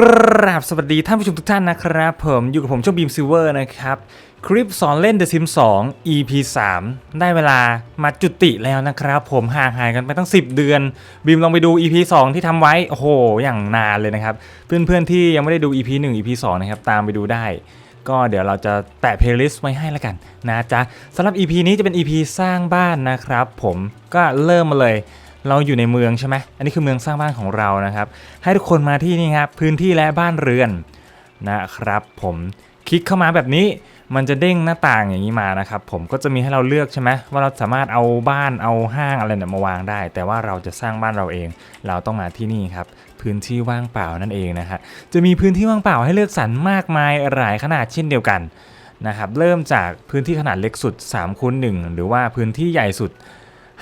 กราบสวัสดีท่านผู้ชมทุกท่านนะครับผมอยู่กับผมช่องบีมซิลเวอร์นะครับ คลิปสอนเล่น The Sims 2 EP 3 ได้เวลามาจุติแล้วนะครับ ผมห่างหายกันไปตั้ง 10 เดือน บีมลองไปดู EP 2 ที่ทำไว้ โอ้โห อย่างนานเลยนะครับ เพื่อนๆที่ยังไม่ได้ดู EP 1 EP 2 นะครับ ตามไปดูได้ ก็เดี๋ยวเราจะแปะเพลย์ลิสต์ไว้ให้แล้วกันนะจ๊ะสำหรับ EP นี้จะเป็น EP สร้างบ้านนะครับผมก็เริ่มมาเลย เราอยู่ในเมืองใช่ไหมอันนี้คือเมืองสร้างบ้านของเรานะครับ ให้ทุกคนมาที่นี่ครับพื้นที่และบ้านเรือนนะครับผมคลิกเข้ามาแบบนี้มันจะเด้งหน้าต่างอย่างนี้มานะครับผมก็จะมีให้เราเลือกใช่ไหมว่าเราสามารถเอาบ้านเอาห้างอะไรเนี่ยมาวางได้ แต่ว่าเราจะสร้างบ้านเราเอง เราต้องมาที่นี่ครับพื้นที่ว่างเปล่านั่นเองนะฮะจะมีพื้นที่ว่างเปล่าให้เลือกสรรมากมายหลายขนาดเช่นเดียวกันนะครับเริ่มจากพื้นที่ขนาดเล็กสุด3คูณ1หรือว่าพื้นที่ใหญ่สุด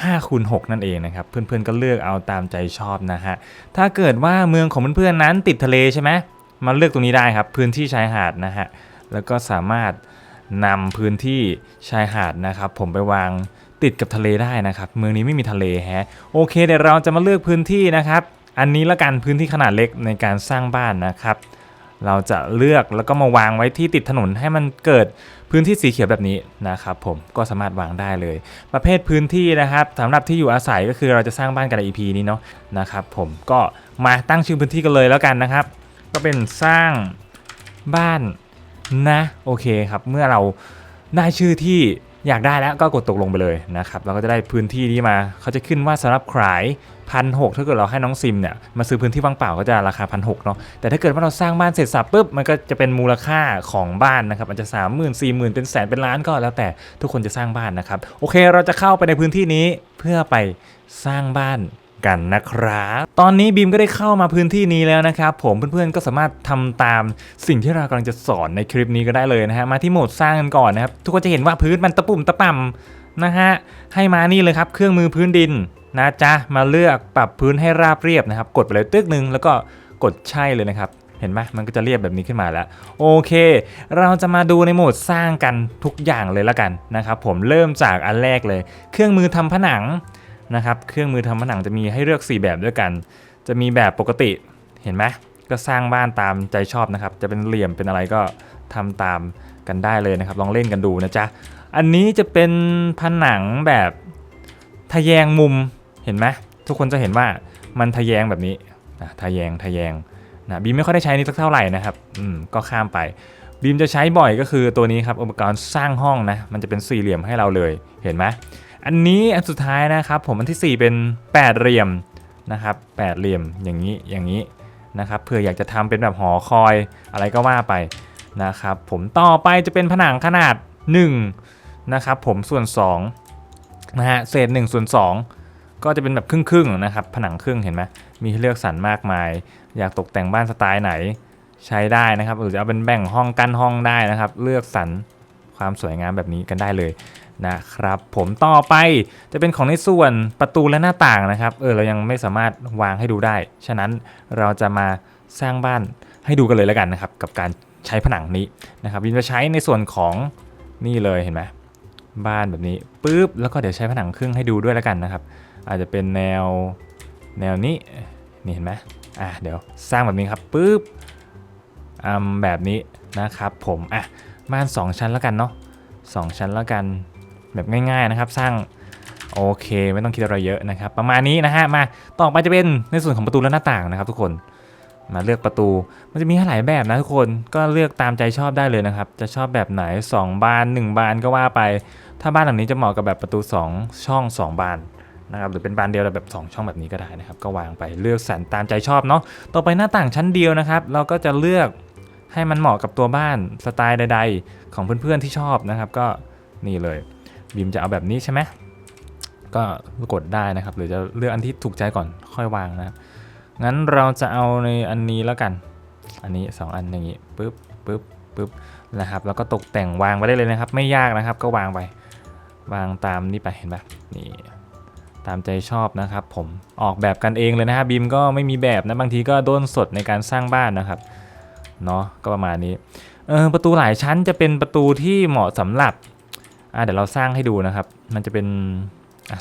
5คูณ6นั่นเองนะครับ เพื่อนๆก็เลือกเอาตามใจชอบนะฮะ ถ้าเกิดว่าเมืองของเพื่อนๆนั้นติดทะเลใช่ไหมมาเลือกตรงนี้ได้ครับ พื้นที่ชายหาดนะฮะ แล้วก็สามารถนำพื้นที่ชายหาดนะครับ ผมไปวางติดกับทะเลได้นะครับ เมืองนี้ไม่มีทะเลแฮะ โอเคเดี๋ยวเราจะมาเลือกพื้นที่นะครับ อันนี้ละกันพื้นที่ขนาดเล็กในการสร้างบ้านนะครับ เราจะเลือกแล้วก็มาวางไว้ที่ติดถนนให้มันเกิด พื้นที่สีเขียวแบบนี้นะครับผมก็สามารถวางได้เลย ประเภทพื้นที่นะครับสำหรับที่อยู่อาศัยก็คือเราจะสร้างบ้านกันใน EP นี้เนาะนะครับผมก็มาตั้งชื่อพื้นที่กันเลยแล้วกันนะครับ ก็เป็นสร้างบ้านนะโอเคครับเมื่อเราได้ชื่อที่ อยากได้แล้วก็กดตกลงไปเลยนะครับเราก็จะได้พื้นที่นี้มาเขาจะขึ้นว่าสำหรับขายพันหถ้าเกิดเราให้น้องซิมเนี่ยมาซื้อพื้นที่ว่างเปล่าก็จะราคาพันหเนาะแต่ถ้าเกิดว่าเราสร้างบ้านเสร็จสับปุ๊บมันก็จะเป็นมูลค่าของบ้านนะครับอาจจะ3 0 0 0 0 4 0 0 0 0เป็นแสนเป็นล้านก็แล้วแต่ทุกคนจะสร้างบ้านนะครับโอเคเราจะเข้าไปในพื้นที่นี้เพื่อไปสร้างบ้าน กันนะครับ ตอนนี้บีมก็ได้เข้ามาพื้นที่นี้แล้วนะครับผมเพื่อนๆก็สามารถทำตามสิ่งที่เรากำลังจะสอนในคลิปนี้ก็ได้เลยนะฮะมาที่โหมดสร้างกันก่อนนะครับทุกคนจะเห็นว่าพื้นมันตะปุ่มตะป่ำนะฮะให้มานี่เลยครับเครื่องมือพื้นดินนะจ๊ะมาเลือกปรับพื้นให้ราบเรียบนะครับ กดไปเลยตึกหนึ่งแล้วก็กดใช่เลยนะครับเห็นไหมมันก็จะเรียบแบบนี้ขึ้นมาแล้ว โอเค เราจะมาดูในโหมดสร้างกันทุกอย่างเลยละกันนะครับผมเริ่มจากอันแรกเลย เครื่องมือทำผนัง นะครับ เครื่องมือทำผนังจะมีให้เลือก 4 แบบด้วยกัน จะมีแบบปกติ เห็นไหมก็สร้างบ้านตามใจชอบนะครับ จะเป็นเหลี่ยมเป็นอะไรก็ทำตามกันได้เลยนะครับ ลองเล่นกันดูนะจ๊ะ อันนี้จะเป็นผนังแบบทะแยงมุม เห็นไหมทุกคนจะเห็นว่ามันทะแยงแบบนี้นะทะแยงทะแยงนะบีมไม่ค่อยได้ใช้นี่สักเท่าไหร่นะครับ อืม ก็ข้ามไป บีมจะใช้บ่อยก็คือตัวนี้ครับ อุปกรณ์สร้างห้องนะ มันจะเป็นสี่เหลี่ยมให้เราเลย เห็นไหม อันนี้อันสุดท้ายนะครับผมอันที่ 4 เป็นแปดเหลี่ยมนะครับแปดเหลี่ยมอย่างนี้อย่างนี้นะครับเผื่ออยากจะทำเป็นแบบหอคอยอะไรก็ว่าไปนะครับผมต่อไปจะเป็นผนังขนาด1นะครับผมส่วน2นะฮะเศษ1ส่วน2 ก็จะเป็นแบบครึ่งๆนะครับผนังครึ่งเห็นไหมมีให้เลือกสรรมากมาย อยากตกแต่งบ้านสไตล์ไหนใช้ได้นะครับหรือจะเอาเป็นแบ่งห้องกั้นห้องได้นะครับ เลือกสรรความสวยงามแบบนี้กันได้เลย นะครับผมต่อไปจะเป็นของในส่วนประตูและหน้าต่างนะครับเออเรายังไม่สามารถวางให้ดูได้ ฉะนั้นเราจะมาสร้างบ้านให้ดูกันเลยแล้วกันนะครับกับการใช้ผนังนี้นะครับวินจะใช้ในส่วนของนี่เลยเห็นไหมบ้านแบบนี้ปุ๊บแล้วก็เดี๋ยวใช้ผนังครึ่งให้ดูด้วยแล้วกันนะครับ อาจจะเป็นแนวแนวนี้นี่เห็นไหมอะเดี๋ยวสร้างแบบนี้ครับปุ๊บอ่าแบบนี้นะครับผมอะบ้าน 2 ชั้นแล้วกันเนาะสองชั้นแล้วกัน แบบง่ายๆนะครับ สร้างโอเค ไม่ต้องคิดอะไรเยอะนะครับ ประมาณนี้นะฮะมาต่อไปจะเป็นในส่วนของประตูและหน้าต่างนะครับ ทุกคนมาเลือกประตูมันจะมีให้หลายแบบนะทุกคนก็เลือกตามใจชอบได้เลยนะครับ จะชอบแบบไหน 2 บาน 1 บานก็ว่าไป ถ้าบ้านหลังนี้จะเหมาะกับแบบประตู 2 ช่อง 2 บานนะครับหรือเป็นบานเดียวแบบ 2 ช่องแบบนี้ก็ได้นะครับ ก็วางไปเลือกสรรตามใจชอบเนาะต่อไปหน้าต่างชั้นเดียวนะครับ เราก็จะเลือกให้มันเหมาะกับตัวบ้านสไตล์ใด ๆ ของเพื่อนๆที่ชอบนะครับ ก็นี่เลย บีมจะเอาแบบนี้ใช่ไหมก็กดได้นะครับ หรือจะเลือกอันที่ถูกใจก่อนค่อยวางนะครับงั้นเราจะเอาในอันนี้แล้วกัน อันนี้ 2 อันอย่างนี้ปึ๊บปึ๊บปึ๊บนะครับแล้วก็ตกแต่งวางไปได้เลยนะครับ ไม่ยากนะครับก็วางไป วางตามนี้ไปเห็นปะนี่ตามใจชอบนะครับ ผมออกแบบกันเองเลยนะครับบีมก็ไม่มีแบบนะบางทีก็ด้นสดในการสร้างบ้านนะครับเนาะก็ประมาณนี้เออประตูหลายชั้นจะเป็นประตูที่เหมาะสำหรับ เดี๋ยวเราสร้างให้ดูนะครับ มันจะเป็น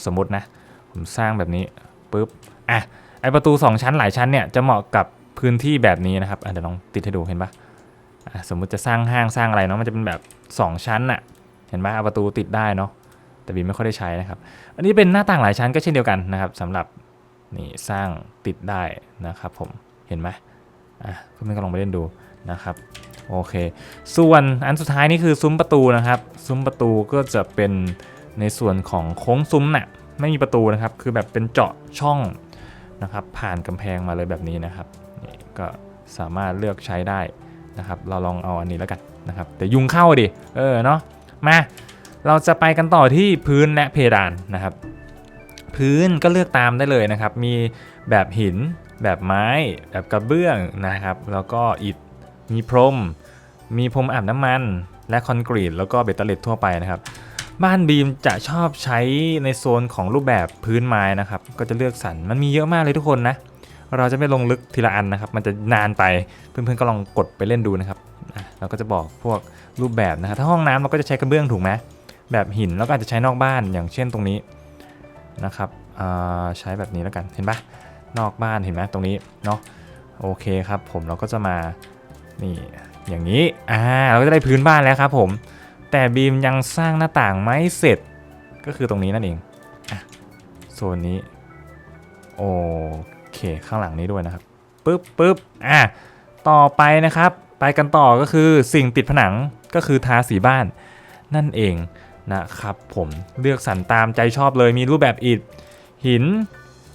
สมมตินะ ผมสร้างแบบนี้ปุ๊บอะไอประตู 2 ชั้นหลายชั้นเนี่ยจะเหมาะกับพื้นที่แบบนี้นะครับเดี๋ยวลองติดให้ดูเห็นปะอะสมมุติจะสร้างห้างสร้างอะไรเนาะมันจะเป็นแบบ 2 ชั้นอะเห็นปะเอาประตูติดได้เนาะแต่บีไม่ค่อยได้ใช้นะครับ อันนี้เป็นหน้าต่างหลายชั้นก็เช่นเดียวกันนะครับสำหรับนี่สร้างติดได้นะครับ ผมเห็นไหมอะเพื่อนๆก็ลองไปเล่นดูนะครับ โอเค ส่วนอันสุดท้ายนี่คือซุ้มประตูนะครับ ซุ้มประตูก็จะเป็นในส่วนของโค้งซุ้มน่ะไม่มีประตูนะครับ คือแบบเป็นเจาะช่องนะครับ ผ่านกำแพงมาเลยแบบนี้นะครับนี่ก็สามารถเลือกใช้ได้นะครับ เราลองเอาอันนี้แล้วกันนะครับ แต่ยุงเข้าดิ เออเนาะ มา เราจะไปกันต่อที่พื้นและเพดานนะครับ พื้นก็เลือกตามได้เลยนะครับ มีแบบหิน แบบไม้ แบบกระเบื้องนะครับ แล้วก็อิฐ มีพรม มีพรมอาบน้ำมัน และคอนกรีตแล้วก็เบตเตอร์เลตทั่วไปนะครับบ้านบีมจะชอบใช้ในโซนของรูปแบบพื้นไม้นะครับ ก็จะเลือกสรรมันมีเยอะมากเลยทุกคนนะ เราจะไม่ลงลึกทีละอันนะครับ มันจะนานไปเพื่อนๆก็ลองกดไปเล่นดูนะครับเราก็จะบอกพวกรูปแบบนะครับถ้าห้องน้ำเราก็จะใช้กระเบื้องถูกไหมแบบหินแล้วก็อาจจะใช้นอกบ้านอย่างเช่นตรงนี้นะครับอ่าใช้แบบนี้แล้วกันเห็นปะนอกบ้านเห็นไหมตรงนี้เนาะโอเคครับ ผมเราก็จะมา นี่อย่างนี้อ่าเราก็จะได้พื้นบ้านแล้วครับผม แต่บีมยังสร้างหน้าต่างไม่เสร็จก็คือตรงนี้นั่นเองอะโซนนี้โอเคข้างหลังนี้ด้วยนะครับปึ๊บปึ๊บอะต่อไปนะครับ ไปกันต่อก็คือสิ่งติดผนังก็คือทาสีบ้าน นั่นเองนะครับผมเลือกสรรตามใจชอบเลยมีรูปแบบอิฐ หิน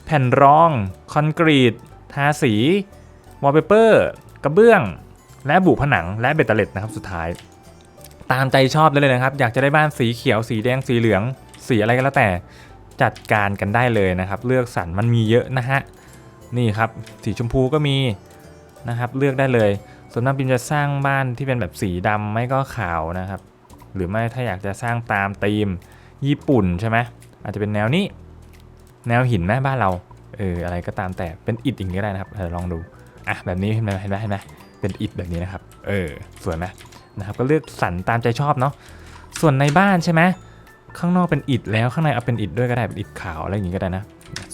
แผ่นรอง คอนกรีต ทาสีวอลเปเปอร์ กระเบื้อง และบุผนังและเบตเตอร์เลตนะครับสุดท้าย ตามใจชอบได้เลยนะครับ อยากจะได้บ้านสีเขียวสีแดงสีเหลือง สีอะไรก็แล้วแต่จัดการกันได้เลยนะครับ เลือกสรรมันมีเยอะนะฮะนี่ครับสีชมพูก็มีนะครับ เลือกได้เลยส่วนมากบิมจะสร้างบ้านที่เป็นแบบสีดำไม่ก็ขาวนะครับ หรือไม่ถ้าอยากจะสร้างตามธีมญี่ปุ่นใช่ไหมอาจจะเป็นแนวนี้ แนวหินไหมบ้านเราเอออะไรก็ตามแต่เป็นอิฐอย่างนี้ก็ได้นะครับเออลองดูอะแบบนี้เห็นไหมเห็นไหมเห็นไหม เป็นอิฐแบบนี้นะครับ เออสวยไหมนะครับก็เลือกสรรตามใจชอบเนาะส่วนในบ้านใช่ไหมข้างนอกเป็นอิฐแล้วข้างในเอาเป็นอิฐด้วยก็ได้เป็นอิฐขาวอะไรอย่างงี้ก็ได้นะ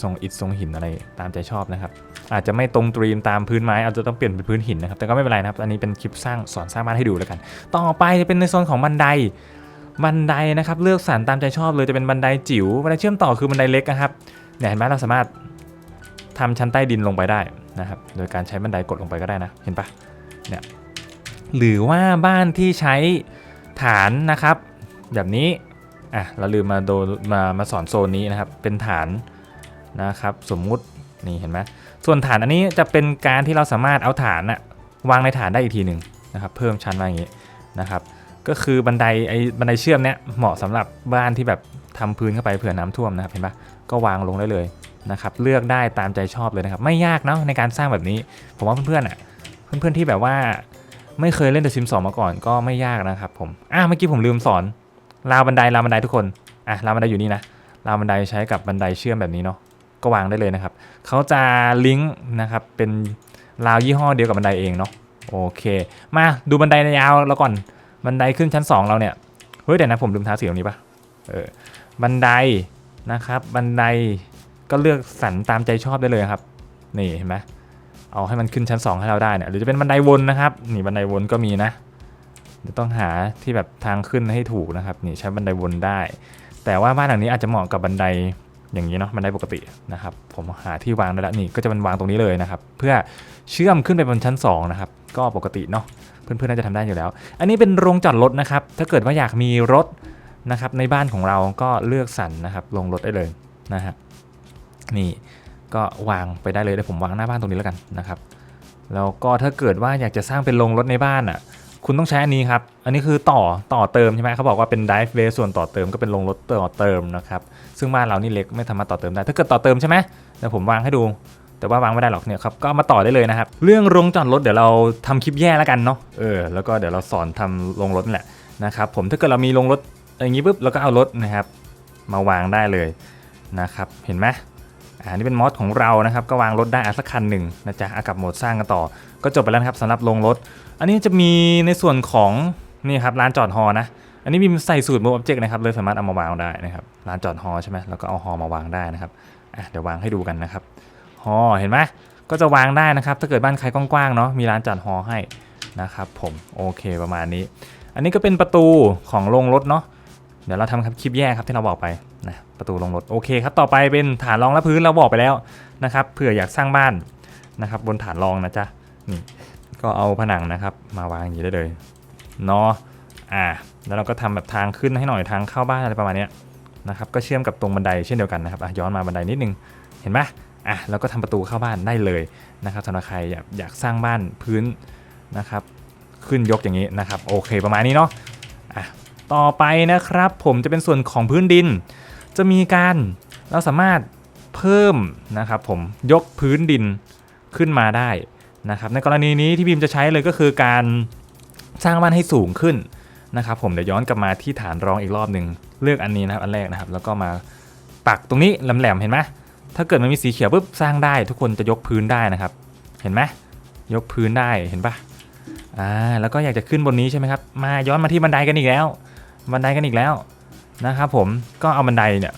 ทรงอิฐทรงหินอะไรตามใจชอบนะครับ อาจจะไม่ตรงตรีมตามพื้นไม้อาจจะต้องเปลี่ยนเป็นพื้นหินนะครับแต่ก็ไม่เป็นไรนะครับ อันนี้เป็นคลิปสร้างสอนสร้างบ้านให้ดูแล้วกัน ต่อไปจะเป็นในโซนของบันไดบันไดนะครับเลือกสรรตามใจชอบเลยจะเป็นบันไดจิ๋วบันไดเชื่อมต่อคือบันไดเล็กนะครับเนี่ยเห็นไหมเราสามารถทำชั้นใต้ดินลงไปได้นะครับ โดยการใช้บันไดกดลงไปก็ได้นะ เห็นปะ เนี่ยหรือว่าบ้านที่ใช้ฐานนะครับ แบบนี้อะเราลืมมาโดมามาสอนโซนนี้นะครับเป็นฐานนะครับสมมุตินี่เห็นไหมส่วนฐานอันนี้จะเป็นการที่เราสามารถเอาฐานอะวางในฐานได้อีกทีหนึ่งนะครับเพิ่มชั้นมาอย่างนี้นะครับก็คือบันไดไอ้บันไดเชื่อมเนี้ยเหมาะสำหรับบ้านที่แบบทำพื้นเข้าไปเผื่อน้ำท่วมนะครับเห็นปะก็วางลงได้เลยนะครับเลือกได้ตามใจชอบเลยนะครับไม่ยากเนาะในการสร้างแบบนี้ ผมว่าเพื่อนๆอะ เพื่อนๆที่แบบว่าไม่เคยเล่น The Sims 2มาก่อนก็ไม่ยากนะครับผมอะเมื่อกี้ผมลืมสอนราวบันไดราวบันไดทุกคนอะราวบันไดอยู่นี่นะราวบันไดใช้กับบันไดเชื่อมแบบนี้เนาะก็วางได้เลยนะครับเขาจะลิงก์นะครับเป็นราวยี่ห้อเดียวกับบันไดเองเนาะโอเค มาดูบันไดในยาวแล้วก่อนบันไดขึ้นชั้น 2 เราเนี่ยเฮ้ยเดี๋ยวนะผมลืมทาสีตรงนี้ปะเออบันไดนะครับบันไดก็เลือกสรรตามใจชอบได้เลยครับ นี่เห็นไหม เอาให้มันขึ้นชั้น 2 ให้เราได้เนี่ยหรือจะเป็นบันไดวนนะครับนี่บันไดวนก็มีนะเดี๋ยวต้องหาที่แบบทางขึ้นให้ถูกนะครับนี่ใช้บันไดวนได้ แต่ว่าบ้านหลังนี้อาจจะเหมาะกับบันไดอย่างนี้เนาะบันไดปกตินะครับ ผมหาที่วางได้แล้วนี่ก็จะเป็นวางตรงนี้เลยนะครับ เพื่อเชื่อมขึ้นไปบนชั้น 2 นะครับ ก็ปกติเนาะเพื่อนๆน่าจะทำได้อยู่แล้ว อันนี้เป็นโรงจอดรถนะครับ ถ้าเกิดว่าอยากมีรถนะครับในบ้านของเราก็เลือกสรรนะครับลงรถได้เลยนะฮะนี่ ก็วางไปได้เลยเดี๋ยวผมวางหน้าบ้านตรงนี้แล้วกันนะครับแล้วก็ถ้าเกิดว่าอยากจะสร้างเป็นโรงรถในบ้านอะคุณต้องใช้อันนี้ครับ อันนี้คือต่อต่อเติมใช่ไหมเขาบอกว่าเป็น drive way ส่วนต่อเติมก็เป็นโรงรถต่อเติมนะครับ ซึ่งบ้านเรานี่เล็กไม่สามารถต่อเติมได้ ถ้าเกิดต่อเติมใช่ไหมเดี๋ยวผมวางให้ดู แต่ว่าวางไม่ได้หรอกเนี่ยครับ ก็มาต่อได้เลยนะครับ เรื่องโรงจอดรถเดี๋ยวเราทำคลิปแย่แล้วกันเนาะ เออ แล้วก็เดี๋ยวเราสอนทำโรงรถแหละนะครับ ผมถ้าเกิดเรามีโรงรถอย่างนี้ปุ๊บเราก็เอารถนะครับ มาวางได้เลยนะครับ เห็นไหม อ่านี่เป็นมอสของเรานะครับก็วางรถได้อะสักคันหนึ่งนะจ๊ะเอากลับโหมดสร้างกันต่อ ก็จบไปแล้วครับสำหรับโรงรถ อันนี้จะมีในส่วนของนี่ครับร้านจอดฮอนะอันนี้มีใส่สูตร move object นะครับเลยสามารถเอามาวางได้นะครับร้านจอดฮอใช่ไหมแล้วก็เอาฮอมาวางได้นะครับอะเดี๋ยววางให้ดูกันนะครับฮอเห็นไหมก็จะวางได้นะครับ ถ้าเกิดบ้านใครกว้างๆเนาะมีร้านจัดหอให้นะครับผมโอเคประมาณนี้ อันนี้ก็เป็นประตูของโรงรถเนาะเดี๋ยวเราทำครับคลิปแยกครับที่เราบอกไป นะประตูโรงรถโอเคครับต่อไปเป็นฐานรองและพื้นเราบอกไปแล้วนะครับเผื่ออยากสร้างบ้านนะครับบนฐานรองนะจ๊ะนี่ก็เอาผนังนะครับ มาวางอย่างนี้ได้เลยเนาะอ่าแล้วเราก็ทำแบบทางขึ้นให้หน่อยทางเข้าบ้านอะไรประมาณนี้นะครับก็เชื่อมกับตรงบันไดเช่นเดียวกันนะครับย้อนมาบันไดนิดนึงเห็นไหมอะแล้วก็ทำประตูเข้าบ้านได้เลยนะครับสำหรับใครอยากอยากสร้างบ้านพื้นนะครับขึ้นยกอย่างนี้นะครับโอเคประมาณนี้เนาะอะต่อไปนะครับผมจะเป็นส่วนของพื้นดิน จะมีการเราสามารถเพิ่มนะครับผมยกพื้นดินขึ้นมาได้นะครับในกรณีนี้ที่บีมจะใช้เลยก็คือการสร้างบ้านให้สูงขึ้นนะครับผมเดี๋ยวย้อนกลับมาที่ฐานรองอีกรอบหนึ่งเลือกอันนี้นะครับอันแรกนะครับ แล้วก็มาปักตรงนี้แหลมๆเห็นไหมถ้าเกิดมันมีสีเขียวปุ๊บสร้างได้ทุกคนจะยกพื้นได้นะครับ เห็นไหมยกพื้นได้เห็นปะอ่าแล้วก็อยากจะขึ้นบนนี้ใช่ไหมครับมาย้อนมาที่บันไดกันอีกแล้ว บันไดกันอีกแล้ว นะครับผมก็เอาบันไดเนี่ย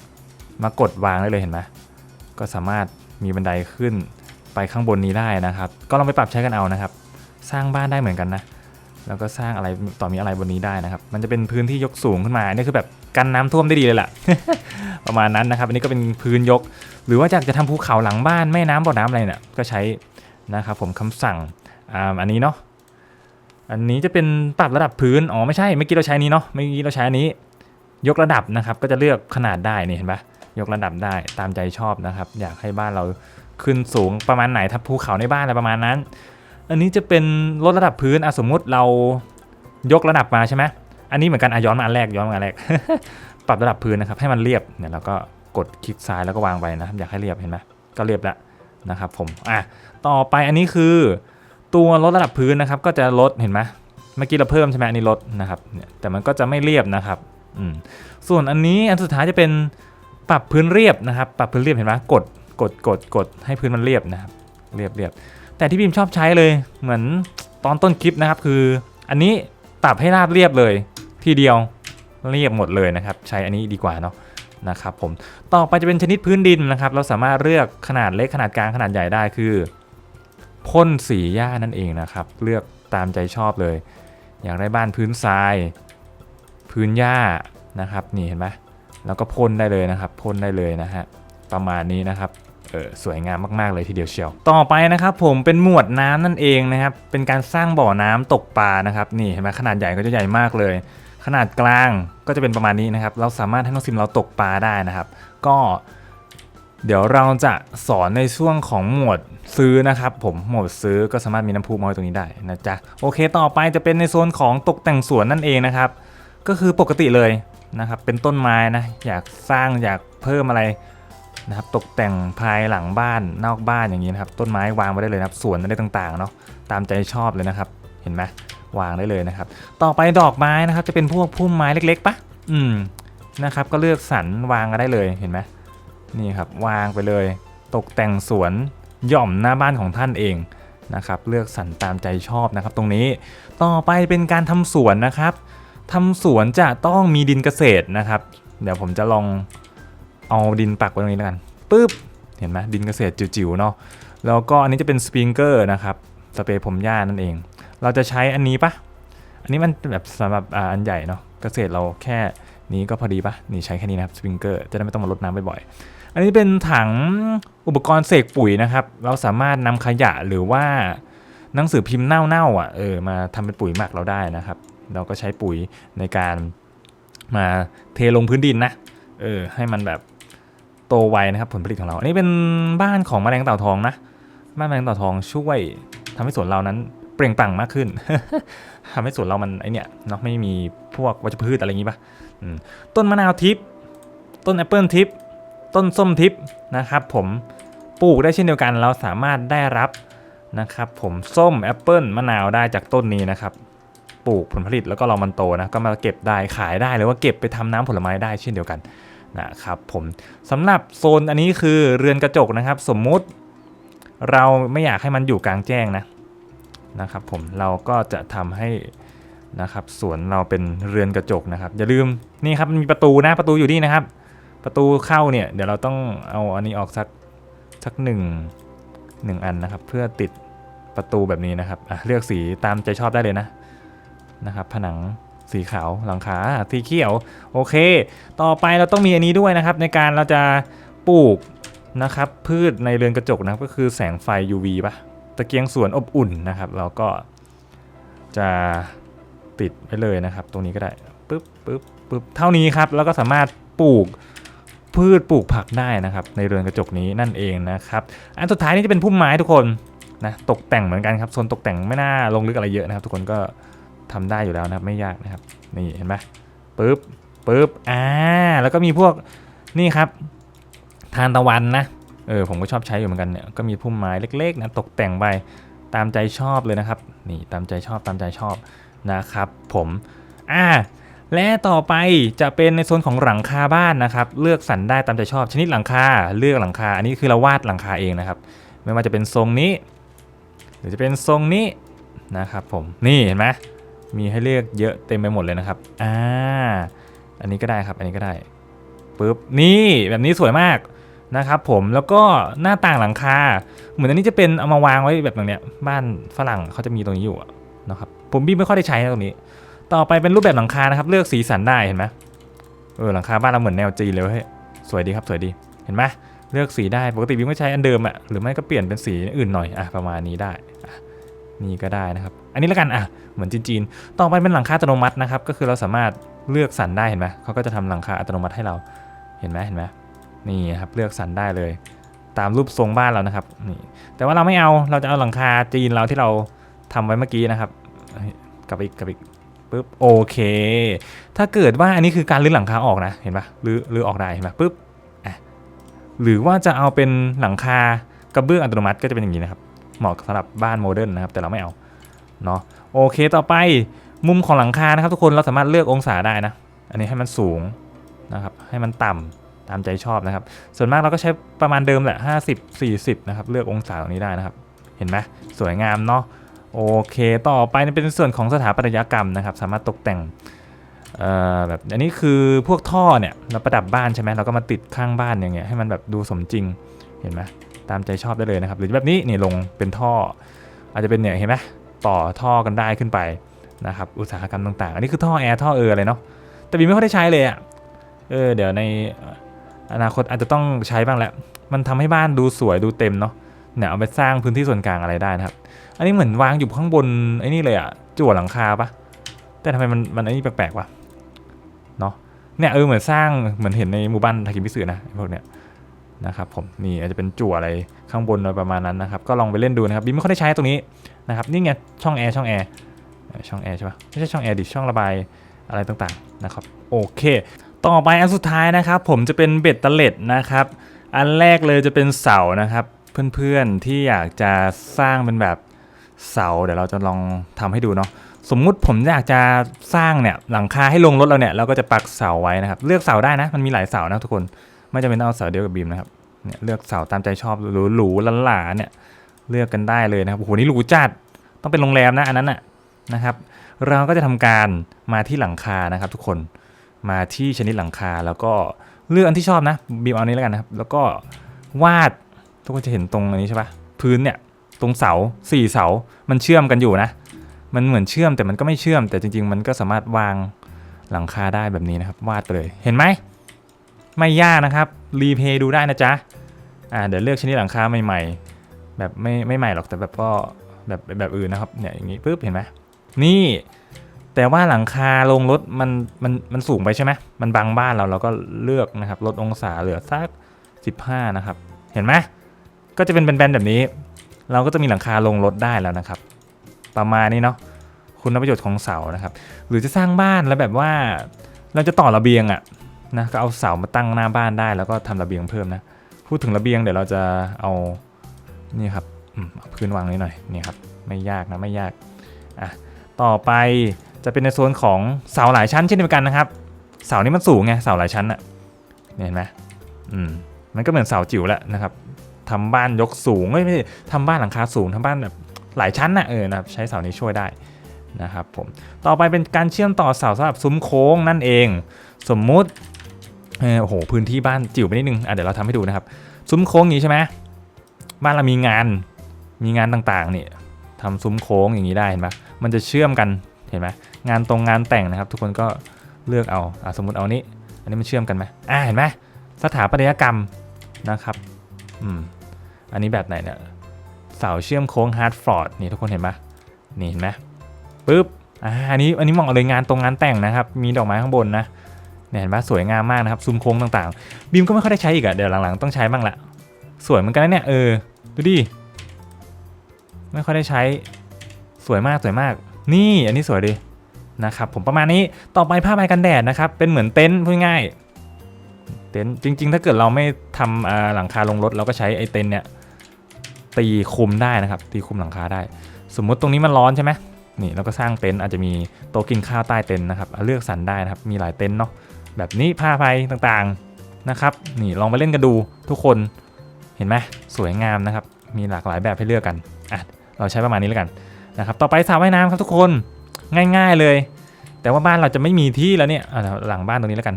มากดวางได้เลยเห็นไหมก็สามารถมีบันไดขึ้นไปข้างบนนี้ได้นะครับ ก็ลองไปปรับใช้กันเอานะครับ สร้างบ้านได้เหมือนกันนะแล้วก็สร้างอะไรต่อมีอะไรบนนี้ได้นะครับ มันจะเป็นพื้นที่ยกสูงขึ้นมาอันนี่คือแบบกันน้ำท่วมได้ดีเลยล่ะ ประมาณนั้นนะครับ อันนี้ก็เป็นพื้นยก หรือว่าอยากจะทำภูเขาหลังบ้านแม่น้ำบ่อน้ำอะไรเนี่ยก็ใช้นะครับผมคำสั่งอ่าอันนี้เนาะอันนี้จะเป็นปรับระดับพื้นอ๋อไม่ใช่เมื่อกี้เราใช้นี้เนาะเมื่อกี้เราใช้อันนี้ ยกระดับนะครับก็จะเลือกขนาดได้นี่เห็นปะยกระดับได้ตามใจชอบนะครับ อยากให้บ้านเราขึ้นสูงประมาณไหนถ้าภูเขาในบ้านอะไรประมาณนั้น อันนี้จะเป็นลดระดับพื้นอะสมมุติเรายกระดับมาใช่ไหมอันนี้เหมือนกันอะย้อนมาอันแรกย้อนมาอันแรก ปรับระดับพื้นนะครับ ให้มันเรียบเนี่ยเราก็กดคลิกซ้ายแล้วก็วางไปนะครับ อยากให้เรียบเห็นไหมก็เรียบแล้วนะครับ ผมอะต่อไปอันนี้คือ ตัวลดระดับพื้นนะครับ ก็จะลดเห็นไหมเมื่อกี้เราเพิ่มใช่ไหมอันนี้ลดนะครับเนี่ยแต่มันก็จะไม่เรียบนะครับ ส่วนอันนี้อันสุดท้ายจะเป็นปรับพื้นเรียบนะครับ ปรับพื้นเรียบเห็นไหมกดกดกดกดให้พื้นมันเรียบนะครับ เรียบเรียบแต่ที่พิมชอบใช้เลยเหมือนตอนต้นคลิปนะครับ คือ อันนี้ปรับให้ราบเรียบเลยทีเดียวเรียบหมดเลยนะครับ ใช้อันนี้ดีกว่าเนาะนะครับผมต่อไปจะเป็นชนิดพื้นดินนะครับ เราสามารถเลือกขนาดเล็กขนาดกลางขนาดใหญ่ได้คือพ่นสีหญ้านั่นเองนะครับ เลือกตามใจชอบเลย อยากได้บ้านพื้นทราย พื้นหญ้านะครับนี่เห็นไหมแล้วก็พ่นได้เลยนะครับพ่นได้เลยนะฮะประมาณนี้นะครับเออสวยงามมากๆเลยทีเดียวเชียว ต่อไปนะครับผมเป็นหมวดน้ำนั่นเองนะครับเป็นการสร้างบ่อน้ำตกปลานะครับนี่เห็นไหมขนาดใหญ่ก็จะใหญ่มากเลย ขนาดกลางก็จะเป็นประมาณนี้นะครับเราสามารถให้น้องซิมเราตกปลาได้นะครับ ก็เดี๋ยวเราจะสอนในช่วงของหมวดซื้อนะครับผมหมวดซื้อก็สามารถมีน้ำพุมาไว้ตรงนี้ได้นะจ๊ะโอเค ต่อไปจะเป็นในโซนของตกแต่งสวนนั่นเองนะครับ ก็คือปกติเลยนะครับ เป็นต้นไม้นะ อยากสร้างอยากเพิ่มอะไรนะครับ ตกแต่งภายหลังบ้านนอกบ้านอย่างนี้นะครับ ต้นไม้วางไว้ได้เลยนะครับสวนอะไรต่างๆเนาะตามใจชอบเลยนะครับ เห็นไหมวางได้เลยนะครับ ต่อไปดอกไม้นะครับ จะเป็นพวกพุ่มไม้เล็กๆปะอืมนะครับ ก็เลือกสรรวางกันได้เลยเห็นไหมนี่ครับวางไปเลย ตกแต่งสวนหย่อมหน้าบ้านของท่านเองนะครับ เลือกสรรตามใจชอบนะครับ ตรงนี้ต่อไปเป็นการทำสวนนะครับ ทำสวนจะต้องมีดินเกษตรนะครับ เดี๋ยวผมจะลองเอาดินปักไว้ตรงนี้แล้วกันปึ๊บเห็นไหมดินเกษตรจิ๋วๆเนาะแล้วก็อันนี้จะเป็นสปริงเกอร์นะครับสเปรย์ผมหญ้านั่นเอง เราจะใช้อันนี้ปะอันนี้มันแบบสำหรับอ,อันใหญ่เนาะเกษตรเราแค่นี้ก็พอดีปะนี่ใช้แค่นี้นะครับสปริงเกอร์จะได้ไม่ต้องมารดน้ำบ่อยๆอันนี้เป็นถังอุปกรณ์เสกปุ๋ยนะครับ เราสามารถนำขยะหรือว่าหนังสือพิมพ์เน่าๆอะเออมาทำเป็นปุ๋ยหมักเราได้นะครับ เราก็ใช้ปุ๋ยในการมาเทลงพื้นดินนะ เออ ให้มันแบบโตไวนะครับผลผลิตของเรา อันนี้เป็นบ้านของมแมลงเต่าทองนะ บ้านแมลงเต่าทองช่วยทำให้สวนเรานั้นเปล่งปลั่งมากขึ้นทำให้สวนเรามันไอเนี่ยเนาะไม่มีพวกวัชพืชอะไรอย่างงี้ปะอืมต้นมะนาวทิพย์ต้นแอปเปิลทิพย์ต้นส้มทิพย์นะครับผมปลูกได้เช่นเดียวกันเราสามารถได้รับนะครับผมส้มแอปเปิลมะนาวได้จากต้นนี้นะครับ ปลูกผลผลิตแล้วก็รอมันโตนะก็มาเก็บได้ขายได้หรือว่าเก็บไปทำน้ำผลไม้ได้เช่นเดียวกันนะครับผมสำหรับโซนอันนี้คือเรือนกระจกนะครับ สมมุติเราไม่อยากให้มันอยู่กลางแจ้งนะนะครับผมเราก็จะทำให้นะครับสวนเราเป็นเรือนกระจกนะครับ อย่าลืมนี่ครับมีประตูนะประตูอยู่นี่นะครับ ประตูเข้าเนี่ยเดี๋ยวเราต้องเอาอันนี้ออกสักสักหนึ่งหนึ่งอันนะครับ เพื่อติดประตูแบบนี้นะครับเลือกสีตามใจชอบได้เลยนะ นะครับผนังสีขาวหลังคาสีเขียวโอเค ต่อไปเราต้องมีอันนี้ด้วยนะครับ ในการเราจะปลูกนะครับพืชในเรือนกระจกนะครับก็คือแสงไฟ UV ปะตะเกียงสวนอบอุ่นนะครับเราก็จะติดไว้เลยนะครับ ตรงนี้ก็ได้ปึ๊บปึ๊บปึ๊บเท่านี้ครับ แล้วก็สามารถปลูกพืชปลูกผักได้นะครับ ในเรือนกระจกนี้นั่นเองนะครับอันสุดท้ายนี่จะเป็นพุ่มไม้ทุกคนนะตกแต่งเหมือนกันครับโซนตกแต่งไม่น่าลงลึกอะไรเยอะนะครับ ทุกคนก็ ทำได้อยู่แล้วนะครับไม่ยากนะครับนี่เห็นไหมปึ๊บปึ๊บอ่าแล้วก็มีพวกนี่ครับ ทานตะวันนะเออผมก็ชอบใช้อยู่เหมือนกันเนี่ยก็มีพุ่มไม้เล็กๆนะตกแต่งไปตามใจชอบเลยนะครับนี่ตามใจชอบตามใจชอบนะครับ ผมอ่าและต่อไปจะเป็นในโซนของหลังคาบ้านนะครับ เลือกสรรได้ตามใจชอบ ชนิดหลังคาเลือกหลังคา อันนี้คือเราวาดหลังคาเองนะครับ ไม่ว่าจะเป็นทรงนี้ หรือจะเป็นทรงนี้นะครับ ผมนี่เห็นไหม มีให้เลือกเยอะเต็มไปหมดเลยนะครับ อ่า อันนี้ก็ได้ครับ อันนี้ก็ได้ปึ๊บ นี่แบบนี้สวยมากนะครับผม แล้วก็หน้าต่างหลังคา เหมือนอันนี้จะเป็นเอามาวางไว้แบบอย่างเนี้ย บ้านฝรั่งเขาจะมีตรงนี้อยู่นะครับ ผมบี้ไม่ค่อยได้ใช้ตรงนี้ ต่อไปเป็นรูปแบบหลังคานะครับ เลือกสีสันได้เห็นไหมเออหลังคาบ้านเราเหมือนแนวจีเลยเว้ย สวยดีครับ สวยดี เห็นไหมเลือกสีได้ ปกติบิ๊กก็ใช้อันเดิมอะหรือไม่ก็เปลี่ยนเป็นสีอื่นหน่อยอะประมาณนี้ได้ นี่ก็ได้นะครับ อันนี้แล้วกันอะเหมือนจีนๆต่อไปเป็นหลังคาอัตโนมัตินะครับ ก็คือเราสามารถเลือกสรรได้เห็นไหมเขาก็จะทำหลังคาอัตโนมัติให้เราเห็นไหมเห็นไหมนี่ครับเลือกสรรได้เลย ตามรูปทรงบ้านเรานะครับนี่แต่ว่าเราไม่เอาเราจะเอาหลังคาจีนเราที่เราทำไว้เมื่อกี้นะครับกลับไปอีกกลับไปอีกปุ๊บโอเค ถ้าเกิดว่าอันนี้คือการรื้อหลังคาออกนะเห็นปะรื้อรื้อออกได้เห็นปะปุ๊บอะหรือว่าจะเอาเป็นหลังคากระเบื้องอัตโนมัติก็จะเป็นอย่างนี้นะครับ เหมาะสำหรับบ้านโมเดิร์นนะครับ แต่เราไม่เอาเนาะโอเคต่อไปมุมของหลังคานะครับ ทุกคนเราสามารถเลือกองศาได้นะ อันนี้ให้มันสูงนะครับให้มันต่ำตามใจชอบนะครับ ส่วนมากเราก็ใช้ประมาณเดิมแหละ 50 40 นะครับ เลือกองศาตรงนี้ได้นะครับ เห็นไหมสวยงามเนาะโอเค ต่อไปเป็นส่วนของสถาปัตยกรรมนะครับ สามารถตกแต่งแบบอันนี้คือพวกท่อเนี่ยเราประดับบ้านใช่ไหมเราก็มาติดข้างบ้านอย่างเงี้ยให้มันแบบดูสมจริงเห็นไหม ตามใจชอบได้เลยนะครับ หรือแบบนี้นี่ลงเป็นท่อ อาจจะเป็นเนี่ยเห็นไหมต่อท่อกันได้ขึ้นไปนะครับอุตสาหกรรมต่างๆ อันนี้คือท่อแอร์ท่อเอออะไรเนาะแต่บีไม่ค่อยได้ใช้เลยอะ่ะเออเดี๋ยวในอนาคตอาจจะต้องใช้บ้างแหละ มันทำให้บ้านดูสวยดูเต็มเนาะเนี่ยเอาไปสร้างพื้นที่ส่วนกลางอะไรได้นะครับ อันนี้เหมือนวางอยู่ข้างบนไอ้นี่เลยอะจั่วหลังคาปะแต่ทำไมมันมันไอ้นี่แปลกๆวะเนาะเนี่ยเออเหมือนสร้างเหมือนเห็นในหมู่บ้านทากิมิสึนะพวกเนี้ย นะครับผมนี่อาจจะเป็นจั่วอะไรข้างบนอะไรประมาณนั้นนะครับก็ลองไปเล่นดูนะครับบิ๊มไม่ค่อยได้ใช้ตรงนี้นะครับนี่ไงช่องแอร์ช่องแอร์ช่องแอร์ใช่ปะไม่ใช่ช่องแอร์ดิช่องระบายอะไรต่างๆนะครับโอเค ต่อไปอันสุดท้ายนะครับ ผมจะเป็นเบ็ดเตล็ดนะครับ อันแรกเลยจะเป็นเสานะครับ เพื่อนๆที่อยากจะสร้างเป็นแบบเสา เดี๋ยวเราจะลองทำให้ดูเนาะสมมุติผมอยากจะสร้างเนี่ยหลังคาให้ลงรถเราเนี่ยเราก็จะปักเสาไว้นะครับ เลือกเสาได้นะมันมีหลายเสานะทุกคน ไม่จำเป็นต้องเอาเสาเดียวกับบีมนะครับเนี่ยเลือกเสาตามใจชอบหรูหรูๆหลาเนี่ยเลือกกันได้เลยนะครับโอ้โหนี่หรูจัดต้องเป็นโรงแรมนะอันนั้นน่ะนะครับ เราก็จะทำการมาที่หลังคานะครับ ทุกคนมาที่ชนิดหลังคาแล้วก็เลือกอันที่ชอบนะบีมเอานี้แล้วกันนะครับ แล้วก็วาดทุกคนจะเห็นตรงอันนี้ใช่ปะพื้นเนี่ยตรงเสาสี่เสามันเชื่อมกันอยู่นะ มันเหมือนเชื่อมแต่มันก็ไม่เชื่อม แต่จริง ๆ มันก็สามารถวางหลังคาได้แบบนี้นะครับ วาดไปเลยเห็นไหม ไม่ยากนะครับ รีเพย์ดูได้นะจ๊ะ อ่า เดี๋ยวเลือกชนิดหลังคาใหม่ๆ แบบไม่ไม่ใหม่หรอกแต่แบบก็แบบแบบอื่นนะครับ เนี่ยอย่างนี้ปุ๊บเห็นไหมนี่ แต่ว่าหลังคาลงรถมันมันมันสูงไปใช่ไหมมันบังบ้านเราเราก็เลือกนะครับ ลดองศาเหลือสัก 15 นะครับ เห็นไหมก็จะเป็นแบนๆแบบนี้ เราก็จะมีหลังคาลงรถได้แล้วนะครับ ประมาณนี้เนาะคุณประโยชน์ของเสานะครับ หรือจะสร้างบ้านแล้วแบบว่าเราจะต่อระเบียงอะ่ะ นะก็เอาเสามาตั้งหน้าบ้านได้แล้วก็ทำระเบียงเพิ่มนะ พูดถึงระเบียงเดี๋ยวเราจะเอานี่ครับเอาพื้นวางนิดหน่อยนี่ครับไม่ยากนะไม่ยากอะต่อไปจะเป็นในโซนของเสาหลายชั้นเช่นเดียวกันนะครับ เสานี้มันสูงไงเสาหลายชั้นอะ่ะเห็นไหมอืมมันก็เหมือนเสาจิ๋วแหละนะครับทำบ้านยกสูงไม่ใช่ทำบ้านหลังคาสูงทำบ้านแบบหลายชั้นนะเออนะครับใช้เสานี้ช่วยได้นะครับผมต่อไปเป็นการเชื่อมต่อเสาสำหรับซุ้มโค้งนั่นเอง สมมุติ โอ้โหพื้นที่บ้านจิ๋วไปนิดนึงอะเดี๋ยวเราทำให้ดูนะครับ ซุ้มโค้งอย่างนี้ใช่ไหมบ้านเรามีงานมีงานต่างๆนี่ทำซุ้มโค้งอย่างนี้ได้เห็นไหมมันจะเชื่อมกันเห็นไหมงานตรงงานแต่งนะครับ ทุกคนก็เลือกเอาอะสมมติเอานี้ อันนี้มันเชื่อมกันไหมอ่าเห็นไหมสถาปัตยกรรมนะครับอืมอันนี้แบบไหนเนี่ยเสาเชื่อมโค้งฮาร์ดฟอร์ดนี่ทุกคนเห็นไหมนี่เห็นไหมปึ๊บอ่าอันนี้อันนี้เหมองเลยงานตรงงานแต่งนะครับ มีดอกไม้ข้างบนนะ เนี่ยเห็นไหมสวยงามมากนะครับซุ้มโค้งต่างๆ บีมก็ไม่ค่อยได้ใช้อีกอะเดี๋ยวหลังๆต้องใช้บ้างละสวยเหมือนกันนะเนี่ยเออดูดิไม่ค่อยได้ใช้สวยมากสวยมาก นี่อันนี้สวยดีนะครับผมประมาณนี้ต่อไปผ้าใบกันแดดนะครับ เป็นเหมือนเต็นท์พูดง่ายเต็นท์จริง ๆ ถ้าเกิดเราไม่ทำหลังคาลงรถเราก็ใช้ไอ้เต็นท์เนี่ยตีคุมได้นะครับ ตีคุมหลังคาได้ สมมุติตรงนี้มันร้อนใช่ไหมนี่เราก็สร้างเต็นท์อาจจะมีโต๊ะกินข้าวใต้เต็นท์นะครับเลือกสรรได้นะครับมีหลายเต็นท์เนาะ แบบนี้ผ้าใบต่างๆนะครับ นี่ลองมาเล่นกันดูทุกคนเห็นไหมสวยงามนะครับ มีหลากหลายแบบให้เลือกกันอะเราใช้ประมาณนี้แล้วกันนะครับ ต่อไปสระว่ายน้ำครับทุกคนง่าย ๆเลย แต่ว่าบ้านเราจะไม่มีที่แล้วเนี่ยอะหลังบ้านตรงนี้แล้วกัน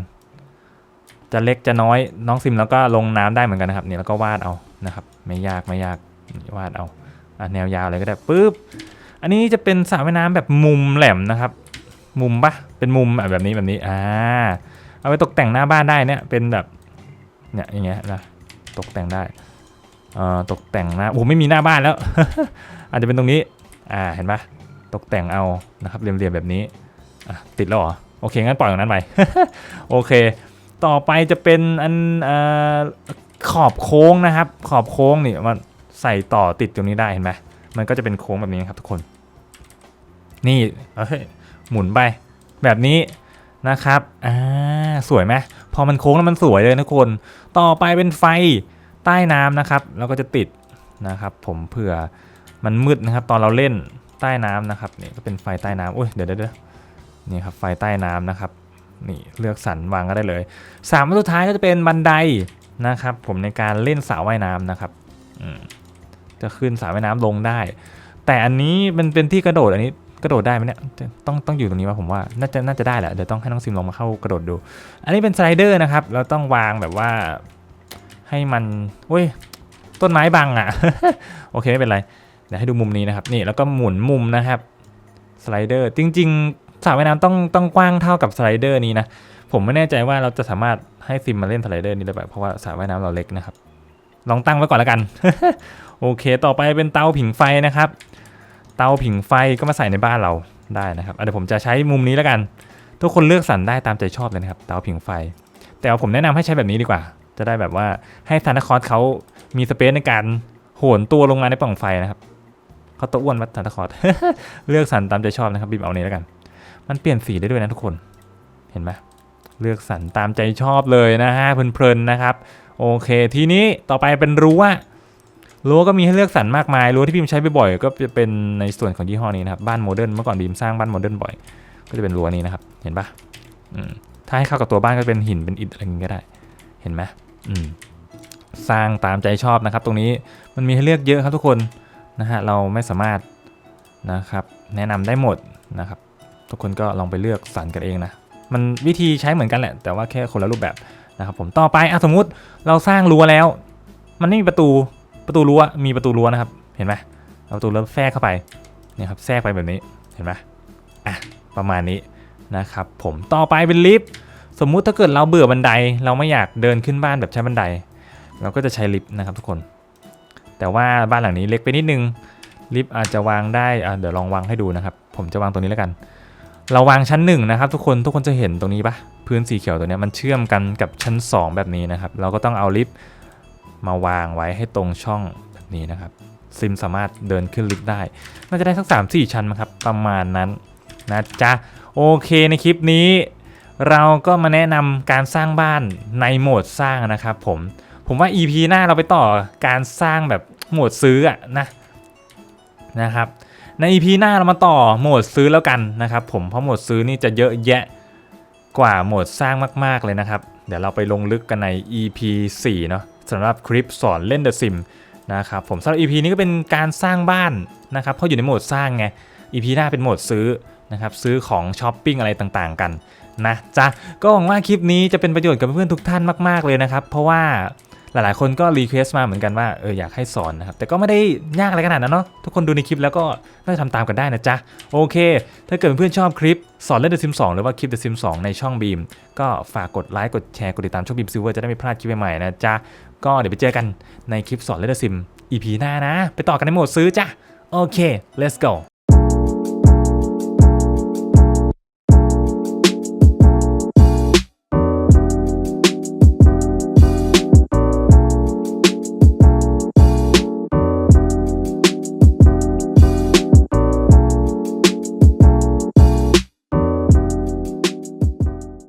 จะเล็กจะน้อยน้องซิมแล้วก็ลงน้ำได้เหมือนกันนะครับเนี่ยแล้วก็วาดเอานะครับ ไม่ยากไม่ยากวาดเอาอแนวยาวเลยก็ได้ปุ๊บอันนี้จะเป็นสระว่ายน้ำแบบมุมแหลมนะครับ มุมปะเป็นมุมแบบนี้แบบนี้อ่า เอาไปตกแต่งหน้าบ้านได้เนี่ยเป็นแบบเนี่ยอย่างเงี้ยนะตกแต่งได้เอ่อตกแต่งหน้าโอ้ไม่มีหน้าบ้านแล้ว อาจจะเป็นตรงนี้อ่าเห็นปะตกแต่งเอานะครับเรียมๆแบบนี้ติดแล้วเหรอโอเคงั้นปล่อยตรงนั้นไปโอเค ต่อไปจะเป็นอันเออขอบโค้งนะครับ ขอบโค้งนี่มันใส่ต่อติดตรงนี้ได้เห็นไหมมันก็จะเป็นโค้งแบบนี้ครับทุกคน นี่เอ้ยหมุนไปแบบนี้ นะครับ อ่า สวยไหมพอมันโค้งแล้วมันสวยเลยทุกคน ต่อไปเป็นไฟใต้น้ำนะครับ แล้วก็จะติดนะครับ ผมเผื่อมันมืดนะครับ ตอนเราเล่นใต้น้ำนะครับนี่ก็เป็นไฟใต้น้ำโอ้ยเดี๋ยวเดี๋ยวเดี๋ยวนี่ครับไฟใต้น้ำนะครับนี่เลือกสรรวางก็ได้เลยสามสุดท้ายก็จะเป็นบันไดนะครับ ผมในการเล่นสระว่ายน้ำนะครับอืมจะขึ้นสระว่ายน้ำลงได้ แต่อันนี้มันเป็นที่กระโดดอันนี้ ระโดดได้ไหมเนี่ยต้องต้องอยู่ตรงนี้ว่าผมว่าน่าจะน่าจะได้แหละเดี๋ยวต้องให้น้องซิมลองมาเข้ากระโดดดู อันนี้เป็นสไลเดอร์นะครับเราต้องวางแบบว่าให้มันเว้ยต้นไม้บังอะ โอเคไม่เป็นไรเดี๋ยวให้ดูมุมนี้นะครับนี่แล้วก็หมุนมุมนะครับสไลเดอร์จริงๆสระว่ายน้ำต้องต้องกว้างเท่ากับสไลเดอร์นี้นะผมไม่แน่ใจว่าเราจะสามารถให้ซิมมาเล่นสไลเดอร์นี้ได้แบบเพราะว่าสระว่ายน้ำเราเล็กนะครับ ลองตั้งไว้ก่อนแล้วกัน โอเค ต่อไปเป็นเตาผิงไฟนะครับ เตาผิงไฟก็มาใส่ในบ้านเราได้นะครับเดี๋ยวผมจะใช้มุมนี้แล้วกัน ทุกคนเลือกสรรได้ตามใจชอบเลยนะครับ เตาผิงไฟ แต่ว่าผมแนะนำให้ใช้แบบนี้ดีกว่า จะได้แบบว่าให้ซานตาคอสเขามีสเปซในการโหนตัวลงมาในปล่องไฟนะครับเขาตัวอ้วนวัดซานตาคอสเลือกสรรตามใจชอบนะครับบีบเอานี้แล้วกัน มันเปลี่ยนสีได้ด้วยนะทุกคนเห็นไหมเลือกสรรตามใจชอบเลยนะฮะเพลินๆนะครับ โอเค ทีนี้ต่อไปเป็นรั้ว รั้วก็มีให้เลือกสรรมากมายรั้วที่พิมใช้บ่อยๆก็จะเป็นในส่วนของยี่ห้อนี้นะครับบ้านโมเดิร์นเมื่อก่อนบีมสร้างบ้านโมเดิร์นบ่อย ก็จะเป็นรั้วนี้นะครับ เห็นปะอืมถ้าให้เข้ากับตัวบ้านก็เป็นหินเป็นอิฐอะไรอย่างงี้ก็ได้ เห็นไหมอืมสร้างตามใจชอบนะครับ ตรงนี้มันมีให้เลือกเยอะครับทุกคนนะฮะเราไม่สามารถนะครับ แนะนำได้หมดนะครับ ทุกคนก็ลองไปเลือกสรรกันเองนะมันวิธีใช้เหมือนกันแหละ แต่ว่าแค่คนละรูปแบบนะครับ ผมต่อไปอสมมุติเราสร้างรั้วแล้ว มันไม่มีประตู ประตูรั้วมีประตูรั้วนะครับ เห็นไหมเอาประตูรั้วแทรกเข้าไปเนี่ยครับแทรกไปแบบนี้เห็นไหมอะประมาณนี้นะครับผมต่อไปเป็นลิฟต์สมมุติถ้าเกิดเราเบื่อบันได เราไม่อยากเดินขึ้นบ้านแบบใช้บันได เราก็จะใช้ลิฟต์นะครับทุกคน แต่ว่าบ้านหลังนี้เล็กไปนิดนึงลิฟต์อาจจะวางได้อะเดี๋ยวลองวางให้ดูนะครับ ผมจะวางตรงนี้แล้วกัน เราวางชั้นหนึ่งนะครับ ทุกคนทุกคนจะเห็นตรงนี้ปะพื้นสีเขียวตัวนี้มันเชื่อมกันกับชั้น 2 แบบนี้นะครับ เราก็ต้องเอาลิฟต์ มาวางไว้ให้ตรงช่องแบบนี้นะครับ ซิมสามารถเดินขึ้นลิฟต์ได้ น่าจะได้สัก 3 4 ชั้นมั้งครับ ประมาณนั้นนะจ๊ะ โอเคในคลิปนี้ เราก็มาแนะนำการสร้างบ้านในโหมดสร้างนะครับผม ผมว่า EP หน้าเราไปต่อการสร้างแบบโหมดซื้ออะนะนะครับใน EP หน้าเรามาต่อโหมดซื้อแล้วกันนะครับผมเพราะโหมดซื้อนี่จะเยอะแยะกว่าโหมดสร้างมาก ๆ เลยนะครับ เดี๋ยวเราไปลงลึกกันใน EP 4 เนาะ สำหรับคลิปสอนเล่นเดอะซิมนะครับผมสำหรับ EP นี้ก็เป็นการสร้างบ้านนะครับเพราอยู่ในโหมดสร้างไง EP หน้าเป็นโหมดซื้อนะครับซื้อของช้อปปิ้งอะไรต่างๆกันนะจ๊ะก็หวังว่าคลิปนี้จะเป็นประโยชน์กับเพื่อนทุกท่านมากๆเลยนะครับ เพราะว่าหลายๆ คนก็รีเควสต์มาเหมือนกันว่าเอออยากให้สอนนะครับ แต่ก็ไม่ได้ยากอะไรขนาดนั้นเนาะทุกคนดูในคลิปแล้วก็น่าจะทำตามกันได้นะจ๊ะ โอเค ถ้าเกิดเพื่อนชอบคลิปสอนเล่น The Sims 2 หรือว่าคลิป The Sims 2 ในช่องบีมก็ฝากกดไลค์กดแชร์กดติดตามช่องบีมซิเวอร์จะได้ไม่พลาดคลิปใหม่ๆนะจ๊ะ ก็เดี๋ยวไปเจอกันในคลิปสอนเลดซิม EP หน้านะ ไปต่อกันในโหมดซื้อจ้ะ โอเค let's go